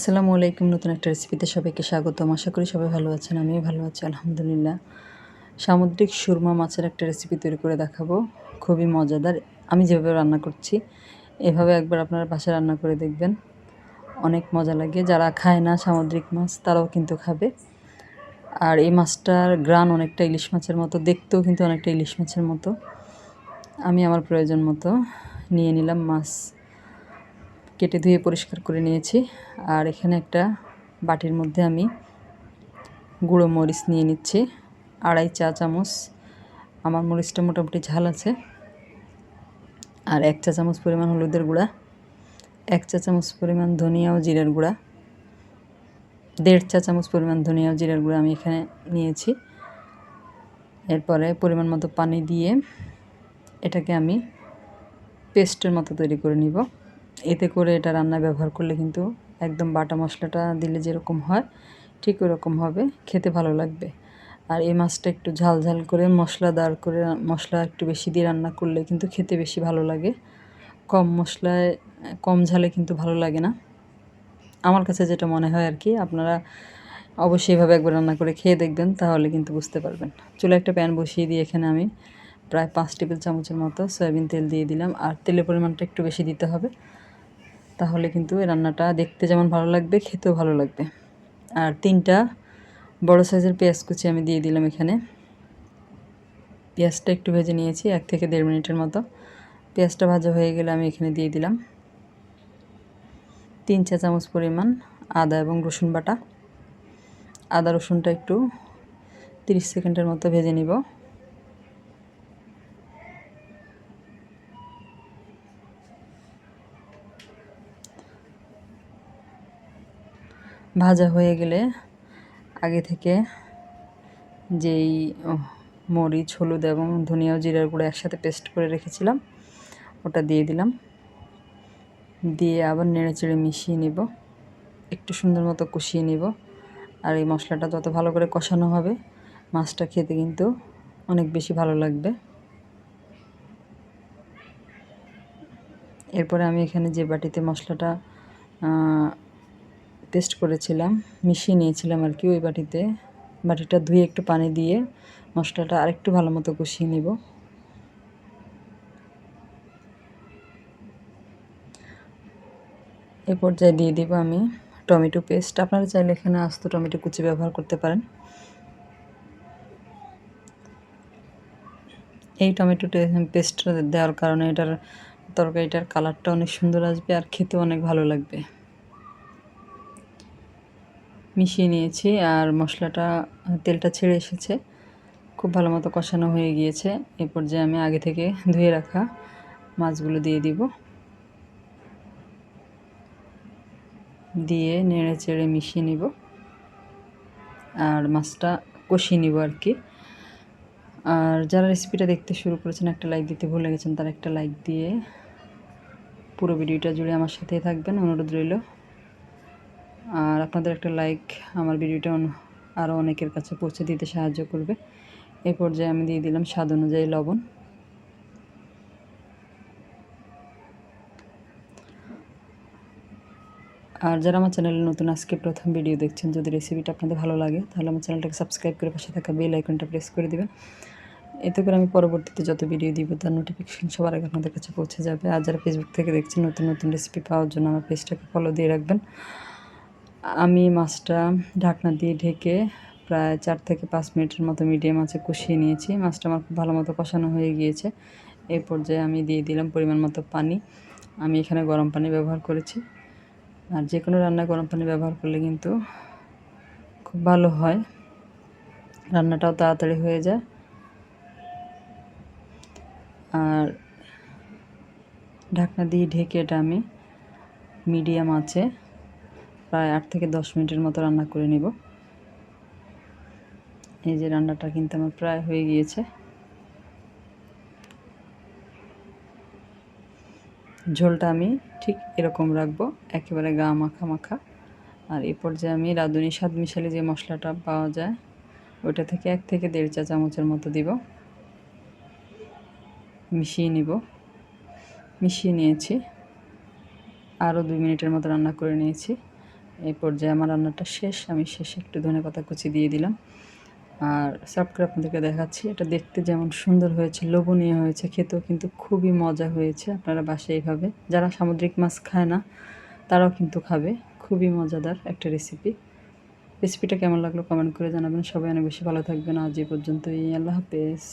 আসসালামু আলাইকুম, নতুন একটা রেসিপিতে সবাইকে স্বাগতম। আশা করি সবাই ভালো আছেন, আমিও ভালো আছি, আলহামদুলিল্লাহ। সামুদ্রিক সুরমা মাছের একটা রেসিপি তৈরি করে দেখাবো, খুবই মজাদার। আমি যেভাবে রান্না করছি, এভাবে একবার আপনারা বাসায় রান্না করে দেখবেন। অনেক মজা লাগে। যারা খায় না সামুদ্রিক মাছ, তারাও কিন্তু খাবে। আর এই মাছটার গ্রান অনেকটা ইলিশ মাছের মতো, দেখতেও কিন্তু অনেকটা ইলিশ মাছের মতো। আমি আমার প্রয়োজন মতো নিয়ে নিলাম মাছ। কেটে ধুয়ে পরিষ্কার করে নিয়েছি। আর এখানে একটা বাটির মধ্যে আমি গুঁড়ো মরিচ নিয়ে নিচ্ছি, আড়াই চা চামচ। আমার মরিচটা মোটামুটি ঝাল আছে। আর এক চা চামচ পরিমাণ হলুদের গুঁড়া, এক চা চামচ পরিমাণ ধনিয়া ও জিরার গুঁড়া, দেড় চা চামচ পরিমাণ ধনিয়া ও জিরার গুঁড়া আমি এখানে নিয়েছি। এরপরে পরিমাণ মতো পানি দিয়ে এটাকে আমি পেস্টের মতো তৈরি করে নিব। এতে করে এটা রান্নায় ব্যবহার করলে কিন্তু একদম বাটা মশলাটা দিলে যেরকম হয়, ঠিক ওরকম হবে, খেতে ভালো লাগবে। আর এই মাছটা একটু ঝাল ঝাল করে মশলাদার করে, মশলা একটু বেশি দিয়ে রান্না করলে কিন্তু খেতে বেশি ভালো লাগে। কম মশলায়, কম ঝালে কিন্তু ভালো লাগে না। আমার কাছে যেটা মনে হয় আর কি, আপনারা অবশ্যই এভাবে একবার রান্না করে খেয়ে দেখবেন, তাহলে কিন্তু বুঝতে পারবেন। চুলে একটা প্যান বসিয়ে দিয়ে এখানে আমি, প্রায় পাঁচ টেবিল চামচের মতো সয়াবিন তেল দিয়ে দিলাম। আর তেলের পরিমাণটা একটু বেশি দিতে হবে। তাহলে কিন্তু এই রান্নাটা দেখতে যেমন ভালো লাগবে, খেতেও ভালো লাগবে। আর তিনটা বড় সাইজের পেঁয়াজ কুচি আমি দিয়ে দিলাম এখানে। পেঁয়াজটা একটু ভেজে নিয়েছি, এক থেকে দেড় মিনিটের মতো। পেঁয়াজটা ভাজা হয়ে গেলে আমি এখানে দিয়ে দিলাম তিন চা চামচ পরিমাণ আদা এবং রসুন বাটা। আদা রসুনটা একটু তিরিশ সেকেন্ডের মতো ভেজে নিব। ভাজা হয়ে গেলে আগে থেকে যেই মরিচ, হলুদ এবং ধনিয়া জিরার গুঁড়ো একসাথে পেস্ট করে রেখেছিলাম, ওটা দিয়ে দিলাম। দিয়ে আবার নেড়ে চেড়ে মিশিয়ে নিব। একটু সুন্দর মতো কষিয়ে নিব। আর এই মশলাটা যত ভালো করে কষানো হবে, মাছটা খেতে কিন্তু অনেক বেশি ভালো লাগবে। এরপরে আমি এখানে যে বাটিতে মশলাটা পেস্ট করেছিলাম, মিশিয়ে নিয়েছিলাম আর কি ওই বাটিতে। বাটিটা ধুয়ে একটু পানি দিয়ে মশলাটা আরেকটু ভালো মতো কষিয়ে নিব। এ পর্যায়ে দিয়ে দিব আমি টমেটো পেস্ট। আপনারা চাইলে এখানে আস্ত টমেটো কুচি ব্যবহার করতে পারেন। এই টমেটো পেস্টটা দেওয়ার কারণে এটার তরকারিটার কালারটা অনেক সুন্দর আসবে আর খেতে অনেক ভালো লাগবে। মিশিয়ে নিয়েছি আর মশলাটা, তেলটা ছেড়ে এসেছে। খুব ভালো মতো কষানো হয়ে গিয়েছে। এ পর্যায়ে আমি আগে থেকে ধুয়ে রাখা মাছগুলো দিয়ে দিব। দিয়ে নেড়ে চেড়ে মিশিয়ে নিব। আর মাছটা কষিয়ে নিব আর কি। আর যারা রেসিপিটা দেখতে শুরু করেছেন, একটা লাইক দিতে ভুলে গেছেন, তারা একটা লাইক দিয়ে পুরো ভিডিওটা জুড়ে আমার সাথেই থাকবেন। অনুরোধ রইল আর আপনাদের একটা লাইক আমার ভিডিওটা আরও অনেকের কাছে পৌঁছে দিতে সাহায্য করবে। এই পর্যায়ে আমি দিয়ে দিলাম স্বাদ অনুযায়ী লবণ। আর যারা আমার চ্যানেলে নতুন, আজকে প্রথম ভিডিও দেখছেন, যদি রেসিপিটা আপনাদের ভালো লাগে, তাহলে আমার চ্যানেলটাকে সাবস্ক্রাইব করে পাশে থাকা বেল আইকনটা প্রেস করে দেবেন। এতে করে আমি পরবর্তীতে যত ভিডিও দিব, তার নোটিফিকেশন সবার আগে আপনাদের কাছে পৌঁছে যাবে। আর যারা ফেসবুক থেকে দেখছেন, নতুন নতুন রেসিপি পাওয়ার জন্য আমার পেজটাকে ফলো দিয়ে রাখবেন। আমি মাছটা ঢাকনা দিয়ে ঢেকে প্রায় চার থেকে পাঁচ মিনিটের মতো মিডিয়াম আছে কষিয়ে নিয়েছি। মাছটা আমার খুব ভালো মতো কষানো হয়ে গিয়েছে। এই পর্যায়ে আমি দিয়ে দিলাম পরিমাণ মতো পানি। আমি এখানে গরম পানি ব্যবহার করেছি। আর যে কোনো রান্নায় গরম পানি ব্যবহার করলে কিন্তু খুব ভালো হয়। রান্নাটাও তাড়াতাড়ি হয়ে যায়। আর ঢাকনা দিয়ে ঢেকে এটা আমি মিডিয়াম আছে প্রায় আট থেকে দশ মিনিটের মতো রান্না করে নিব। এই যে রান্নাটা কিন্তু আমার প্রায় হয়ে গিয়েছে। ঝোলটা আমি ঠিক এরকম রাখব, একেবারে গা মাখা মাখা। আর এই পর্যায়ে আমি রাঁধুনি স্বাদ মিশালি যে মশলাটা পাওয়া যায় ওইটা থেকে এক থেকে দেড় চা চামচের মতো দিব। মিশিয়ে নিব। মিশিয়ে নিয়েছি। আরও দুই মিনিটের মতো রান্না করে নিয়েছি। এই পর্যায়ে আমার রান্নাটা শেষ। আমি শেষে একটু ধনে পাতা কুচি দিয়ে দিলাম। আর সার্ভ করে আপনাদেরকে দেখাচ্ছি। এটা দেখতে যেমন সুন্দর হয়েছে, লোভনীয় হয়েছে, খেতেও কিন্তু খুবই মজা হয়েছে। আপনারা বাসায় এইভাবে যারা সামুদ্রিক মাছ খায় না, তারাও কিন্তু খাবে। খুবই মজাদার একটা রেসিপি রেসিপিটা কেমন লাগল কমেন্ট করে জানাবেন। সবাই অনেক বেশি ভালো থাকবেন। আজ এই পর্যন্তই। আল্লাহ হাফেজ।